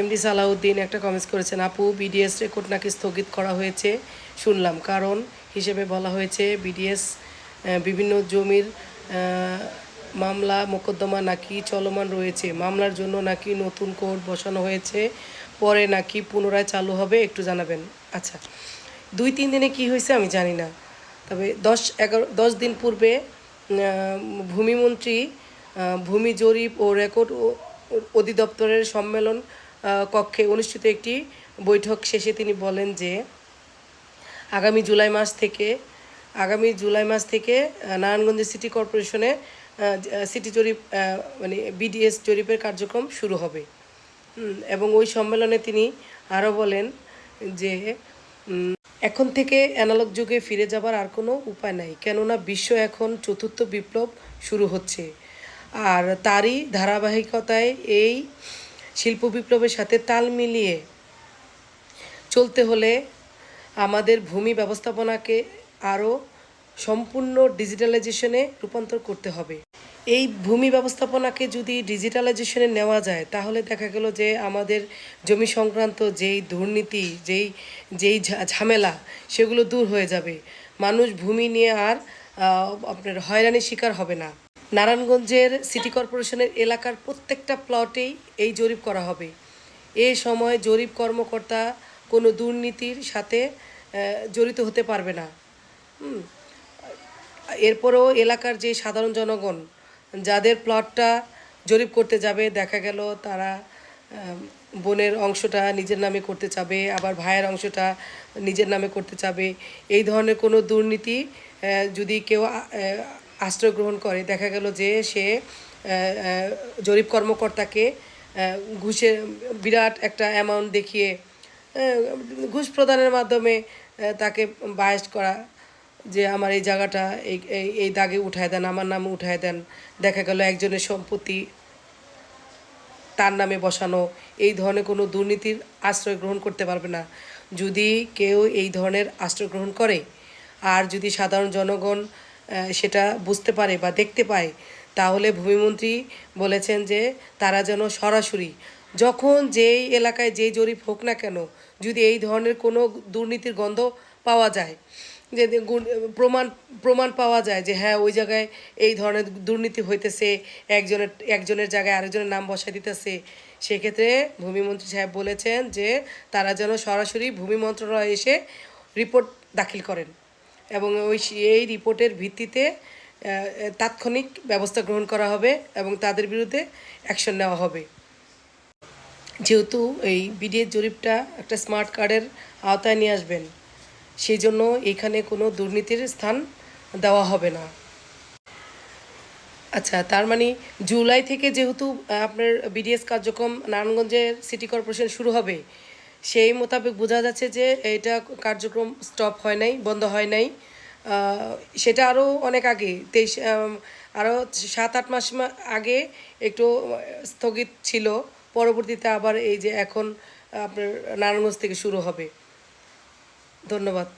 MD Salauddin একটা comments করেছেন, আপু বিডিএস রেকর্ড নাকি স্থগিত করা হয়েছে? শুনলাম, কারণ হিসেবে বলা হয়েছে বিডিএস বিভিন্ন জমির মামলা মোকদ্দমা নাকি চলমান রয়েছে। মামলার জন্য নাকি নতুন কোর্ট বসানো হয়েছে, পরে নাকি পুনরায় চালু হবে একটু জানাবেন। আচ্ছা দুই তিন দিনে কি হয়েছে আমি জানি না। তবে দশ এগারো দশ দিন পূর্বে ভূমিমন্ত্রী ভূমি জরিপ ও রেকর্ড অধিদপ্তরের সম্মেলন কক্ষে অনুষ্ঠিত একটি বৈঠক শেষে তিনি বলেন যে, আগামী জুলাই মাস থেকে, আগামী জুলাই মাস থেকে নারায়ণগঞ্জ সিটি কর্পোরেশনে সিটি জরিপ মানে বিডিএস জরিপের কার্যক্রম শুরু হবে। এবং ওই সম্মেলনে তিনি আরও বলেন যে এখন থেকে অ্যানালগ যুগে ফিরে যাবার আর কোনো উপায় নাই, কেননা বিশ্ব এখন চতুর্থ বিপ্লব শুরু হচ্ছে। আর তারই ধারাবাহিকতায় এই শিল্প বিপ্লবের সাথে তাল মিলিয়ে চলতে হলে আমাদের ভূমি ব্যবস্থাপনাকে আরও সম্পূর্ণ ডিজিটালাইজেশনে রূপান্তর করতে হবে। এই ভূমি ব্যবস্থাপনাকে যদি ডিজিটালাইজেশনে নেওয়া যায়, তাহলে দেখা গেল যে আমাদের জমি সংক্রান্ত যেই দুর্নীতি, যেই যেই ঝামেলা, সেগুলো দূর হয়ে যাবে। মানুষ ভূমি নিয়ে আর আপনার হয়রানির শিকার হবে না। নারায়ণগঞ্জের সিটি কর্পোরেশনের এলাকার প্রত্যেকটা প্লটেই এই জরিপ করা হবে। এ সময় জরিপ কর্মকর্তা কোনো দুর্নীতির সাথে জড়িত হতে পারবে না। এরপরেও এলাকার যে সাধারণ জনগণ, যাদের প্লটটা জরিপ করতে যাবে, দেখা গেল তারা বোনের অংশটা নিজের নামে করতে চাবে, আবার ভাইয়ের অংশটা নিজের নামে করতে চাবে। এই ধরনের কোনো দুর্নীতি যদি কেউ আশ্রয় গ্রহণ করে। দেখা গেল যে সে জরিপ কর্মকর্তাকে ঘুষের বিরাট একটা অ্যামাউন্ট দেখিয়ে ঘুষ প্রদানের মাধ্যমে তাকে বায়াস্ট করা যে আমার এই জায়গাটা এই, এই- দাগে উঠায় দেন, আমার নামে উঠায় দেন। দেখা গেল একজনের সম্পত্তি তার নামে বসানো। এই ধরনের কোনো দুর্নীতির আশ্রয় গ্রহণ করতে পারবে না। যদি কেউ এই ধরনের আশ্রয় গ্রহণ করে, আর যদি সাধারণ জনগণ সেটা বুঝতে পারে বা দেখতে পায়। তাহলে ভূমিমন্ত্রী বলেছেন যে তারা যেন সরাসরি যখন যেই এলাকায় যেই জরিপ হোক না কেন, যদি এই ধরনের কোনো দুর্নীতির গন্ধ পাওয়া যায়, যে প্রমাণ প্রমাণ পাওয়া যায় যে হ্যাঁ ওই জায়গায় এই ধরনের দুর্নীতি হইতেছে, একজনের একজনের জায়গায় আরেকজনের নাম বসাই দিতেছে, সেক্ষেত্রে ভূমিমন্ত্রী সাহেব বলেছেন যে তারা যেন সরাসরি ভূমি মন্ত্রণালয়ে এসে রিপোর্ট দাখিল করেন। এবং ওই এই রিপোর্টের ভিত্তিতে তাৎক্ষণিক ব্যবস্থা গ্রহণ করা হবে এবং তাদের বিরুদ্ধে অ্যাকশন নেওয়া হবে। যেহেতু এই বিডিএর জরিপটা একটা স্মার্ট কার্ডের আওতায় নিয়ে আসবেন সেই জন্য এখানে কোনো দুর্নীতির স্থান দেওয়া হবে না। আচ্ছা তার মানে জুলাই থেকে যেহেতু আপনার বিডিএস কার্যক্রম নারায়ণগঞ্জের সিটি কর্পোরেশন শুরু হবে সেই মোতাবেক বোঝা যাচ্ছে যে এটা কার্যক্রম স্টপ হয় নাই, বন্ধ হয় নাই। সেটা আরও অনেক আগে, তেইশ আরও সাত, আট মাস আগে একটু স্থগিত ছিল। পরবর্তীতে আবার এই যে এখন আপনার নারায়ণগঞ্জ থেকে শুরু হবে। ধন্যবাদ।